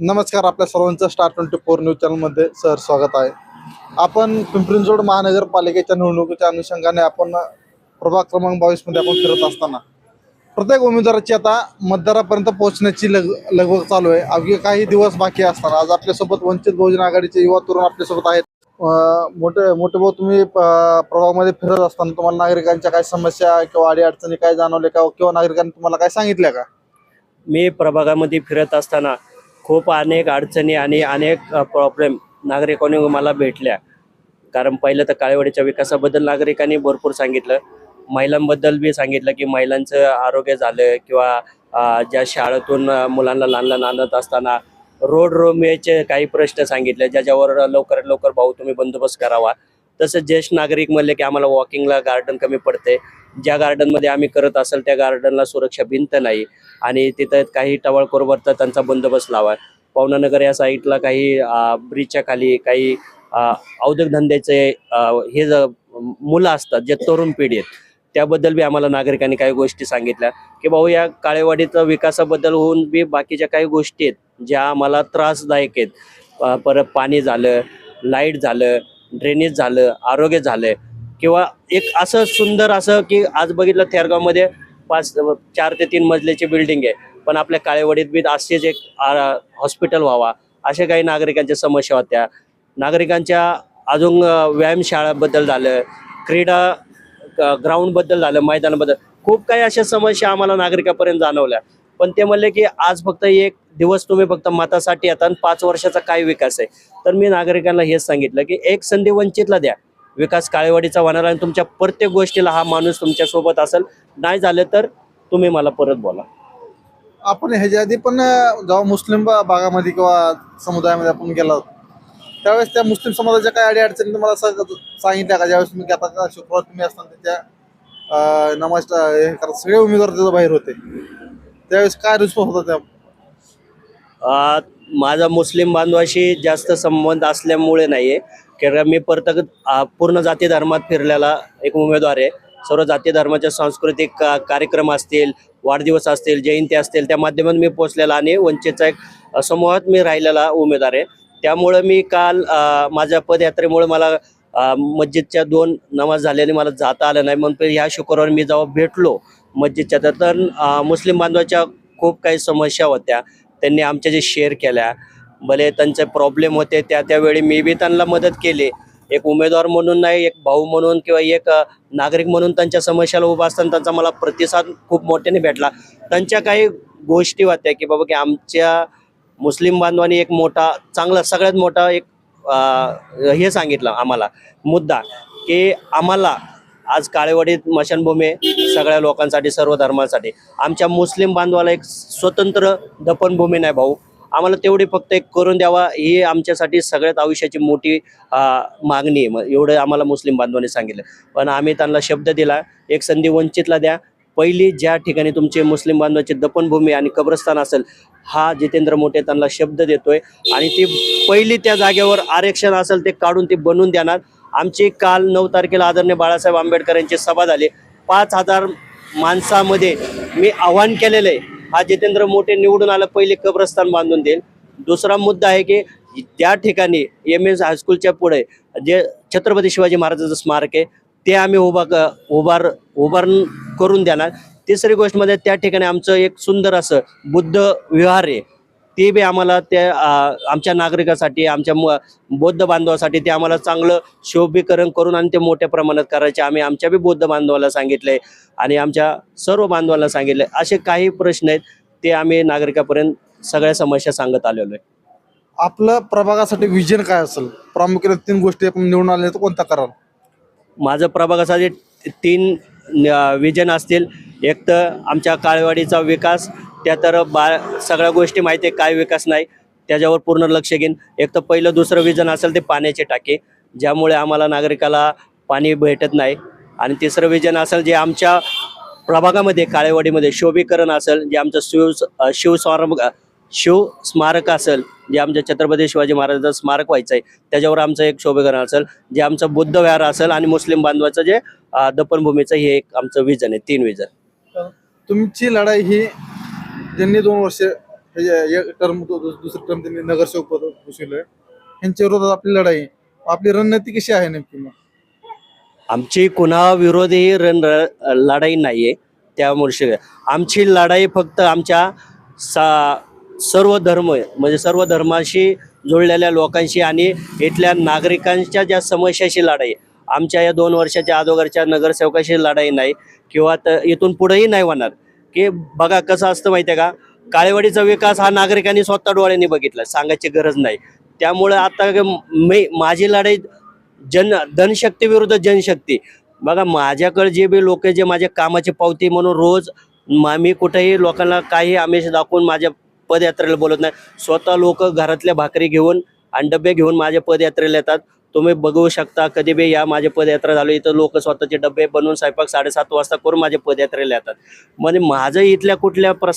नमस्कार आपल्या सर्वांचं स्टार ट्वेंटी फोर न्यूज चॅनलमध्ये सर स्वागत आहे. आपण पिंपरी महानगरपालिकेच्या निवडणुकीच्या अनुषंगाने आपण प्रभाग क्रमांक बावीसमध्ये आपण फिरत असताना प्रत्येक उमेदवाराची आता मतदारापर्यंत पोहोचण्याची लग लगभग चालू आहे. अवघे काही दिवस बाकी असताना आज आपल्यासोबत वंचित बहुजन आघाडीचे युवा तरुण आपल्यासोबत आहेत. मोठे मोठे भाऊ तुम्ही प्रभागामध्ये फिरत असताना तुम्हाला नागरिकांच्या काय समस्या किंवा अडीअडचणी काय जाणवल्या का? किंवा नागरिकांनी तुम्हाला काय सांगितल्या का? मी प्रभागामध्ये फिरत असताना खूप अनेक अडचणी आणि अनेक प्रॉब्लेम नागरिकांनी मला भेटल्या. कारण पहिलं तर काळेवाडीच्या विकासाबद्दल नागरिकांनी भरपूर सांगितलं. महिलांबद्दल बी सांगितलं की महिलांचं आरोग्य झालं किंवा ज्या शाळेतून मुलांना लहान लहान आणत असताना रोड रोमेचे काही प्रश्न सांगितले ज्याच्यावर लवकरात लवकर भाऊ तुम्ही बंदोबस्त करावा. तसंच ज्येष्ठ नागरिक म्हणले की आम्हाला वॉकिंगला गार्डन कमी पडते. ज्या गार्डनमध्ये आम्ही करत असेल त्या गार्डनला सुरक्षा भिंत नाही. आणि तिथं काही टवाळखोर तर त्यांचा बंदोबस्त लावा. पवनानगर या साईडला काही ब्रिजच्या खाली काही औद्योगधंद्याचे हे ज मुलं असतात जे तरुण पिढी आहेत त्याबद्दल बी आम्हाला नागरिकांनी काही गोष्टी सांगितल्या. की भाऊ या काळेवाडीचा विकासाबद्दल होऊन बी बाकीच्या काही गोष्टी आहेत ज्या आम्हाला त्रासदायक आहेत. परत पाणी झालं लाइट झालं ड्रेनेज झालं आरोग्य झालं. किंवा एक असं सुंदर असं की आज बघितलं थेरगावमध्ये पाच चार ते तीन मजल्याची बिल्डिंग आहे. पण आपल्या काळेवाडीत बी असेच एक हॉस्पिटल व्हावा. अशा काही नागरिकांच्या समस्या होत्या. नागरिकांच्या अजून व्यायामशाळाबद्दल झालं क्रीडा ग्राउंडबद्दल झालं मैदानाबद्दल. खूप काही अशा समस्या आम्हाला नागरिकापर्यंत जाणवल्या. पण ते म्हणले की आज फक्त एक दिवस तुम्ही फक्त मतासाठी येता आणि पाच वर्षाचा काय विकास आहे? तर मी नागरिकांना हेच सांगितलं की एक संधी वंचितला द्या. विकास काळेवाडीचा होणार आणि तुमच्या प्रत्येक गोष्टीला हा माणूस तुमच्यासोबत असेल. नाही झालं तर तुम्ही मला परत बोला. आपण ह्याच्या आधी पण जेव्हा मुस्लिम भागामध्ये किंवा समुदायामध्ये आपण गेलो त्यावेळेस त्या मुस्लिम समाजाच्या काय अडीअडचणी तुम्हाला सांग- सांगितल्या का? ज्यावेळेस तुम्ही आता का शुक्रवार तुम्ही असताना अं, नमाज हे सगळे उमेदवार त्याच्या बाहेर होते. त्यावेळेस काय रिस्पॉन्स होता त्या? माझा मुस्लिम बांधवाशी जास्त संबंध असल्यामुळे नाहीये. कारण मी परत पूर्ण जाती धर्मात फिरलेला एक उमेदवार आहे. सर्व जाती धर्माच्या सांस्कृतिक का- कार्यक्रम असतील वाढदिवस असतील जयंती असतील त्या माध्यमातून मी पोचलेला आणि वंचितचा एक समूहात मी राहिलेला उमेदवार आहे. त्यामुळं मी काल माझ्या पदयात्रेमुळे मला मस्जिदच्या दोन नमाज झाल्याने मला जाता आलं नाही. म्हणून ह्या शुक्रवारी मी जेव्हा भेटलो मस्जिदच्या तर तर मुस्लिम बांधवाच्या खूप काही समस्या होत्या. त्यांनी आमच्या जे शेअर केल्या. भले त्यांचे प्रॉब्लेम होते त्या त्यावेळी मी बी त्यांना मदत केली. एक उमेदवार म्हणून नाही एक भाऊ म्हणून किंवा एक नागरिक म्हणून त्यांच्या समस्याला उभा असताना त्यांचा मला प्रतिसाद खूप मोठ्याने भेटला. त्यांच्या काही गोष्टी होत्या की बाबा की आमच्या मुस्लिम बांधवांनी एक मोठा चांगला सगळ्यात मोठा एक आ, हे सांगितलं आम्हाला मुद्दा की आम्हाला आज काळेवाडीत मशानभूमी सगळ्या लोकांसाठी सर्व धर्मांसाठी. आमच्या मुस्लिम बांधवाला एक स्वतंत्र दफनभूमी नाही भाऊ. आम्हाला तेवढी फक्त एक करून द्यावा ही आमच्यासाठी सगळ्यात आयुष्याची मोठी मागणी आहे. मग एवढं आम्हाला मुस्लिम बांधवांनी सांगितलं. पण आम्ही त्यांना शब्द दिला एक संधी वंचितला द्या. पहिली ज्या ठिकाणी तुमचे मुस्लिम बांधवाची दफनभूमी आणि कब्रस्तान असेल हा जितेंद्र मोठे त्यांना शब्द देतोय. आणि ती पहिली त्या जागेवर आरक्षण असेल ते काढून ते बनवून देणार. आमची काल नऊ तारखेला आदरणीय बाळासाहेब आंबेडकर यांची सभा झाली. पाच हजार माणसामध्ये मी आव्हान केलेलं आहे हा जितेंद्र मोठे निवडून आलं पहिले कब्रस्तान बांधून देईल. दुसरा मुद्दा आहे की त्या ठिकाणी एम एस हायस्कूलच्या पुढे जे छत्रपती शिवाजी महाराजाचं स्मारक आहे ते आम्ही उभा क उभार उभार करून देणार. तिसरी गोष्ट म्हणजे त्या ठिकाणी आमचं एक सुंदर असं बुद्ध विहार आहे. ते बी आम्हाला त्या आमच्या नागरिकासाठी आमच्या मु- बौद्ध बांधवासाठी ते आम्हाला चांगलं शोभीकरण करून आणि ते मोठ्या प्रमाणात करायचे. आम्ही आमच्या बी बौद्ध बांधवाला सांगितले आणि आमच्या सर्व बांधवांना सांगितले. असे काही प्रश्न आहेत ते आम्ही नागरिकापर्यंत सगळ्या समस्या सांगत आलेलो आहे. आपलं प्रभागासाठी विजन काय असेल? प्रामुख्याने तीन गोष्टी आपण निवडून आले तर कोणता कराल? माझं प्रभागासाठी तीन विजन असतील. एक तर आमच्या काळेवाडीचा विकास त्या तर बा सगळ्या गोष्टी माहिती आहे काय विकास नाही. त्याच्यावर पूर्ण लक्ष घेईन. एक तर पहिलं दुसरं विजन असेल ते पाण्याचे टाके. ज्यामुळे आम्हाला नागरिकाला पाणी भेटत नाही. आणि तिसरं विजन असेल जे आमच्या प्रभागामध्ये काळेवाडीमध्ये शोभीकरण असेल जे आमचं शिव शिवस्मारक शिव स्मारक असेल जे आमच्या छत्रपती शिवाजी महाराजांचं स्मारक व्हायचं आहे त्याच्यावर आमचं एक शोभीकरण असेल जे आमचं बुद्ध विहार असेल आणि मुस्लिम बांधवाचं जे दफनभूमीचं हे एक आमचं विजन आहे तीन विजन तुमची लढाई ही ज्यांनी दोन वर्ष टर्म दुसरी टर्म त्यांनी नगरसेवक पद भूषवलंय. यांच्या विरोधात आपली लढाई आपली रणनीती कशी आहे नेमकी मग? आमची कुणाविरोधी रण लढाई नाही आहे त्यामुळे आमची लढाई फक्त आमच्या सा सर्व धर्म म्हणजे सर्व धर्माशी जुळलेल्या लोकांशी आणि इथल्या नागरिकांच्या ज्या समस्याशी लढाई आमच्या या दोन वर्षाच्या अगोदरच्या नगरसेवकाशी लढाई नाही किंवा त इथून पुढेही नाही होणार. की बघा कसं असतं माहिती आहे का? काळेवाडीचा विकास हा नागरिकांनी स्वतः डोळ्यांनी बघितला सांगायची गरज नाही. त्यामुळे आता मी माझी लढाई जन धनशक्ती विरुद्ध जनशक्ती. बघा माझ्याकडे जे बी लोक जे माझ्या कामाची पावती म्हणून रोज मा- मी कुठेही लोकांना काही आमिष दाखवून माझ्या पदयात्रेला बोलत नाही. स्वतः लोक घरातल्या भाकरी घेऊन आणि डबे घेऊन माझ्या पदयात्रेला येतात. तुम्ही बघू शकता कधी बी या माझ्या पदयात्रा झाली इथं लोक स्वतःचे डबे बनवून स्वयंपाक साडेसात वाजता करून माझ्या पदयात्रेला येतात. म्हणजे माझं इथल्या कुठल्या प्रस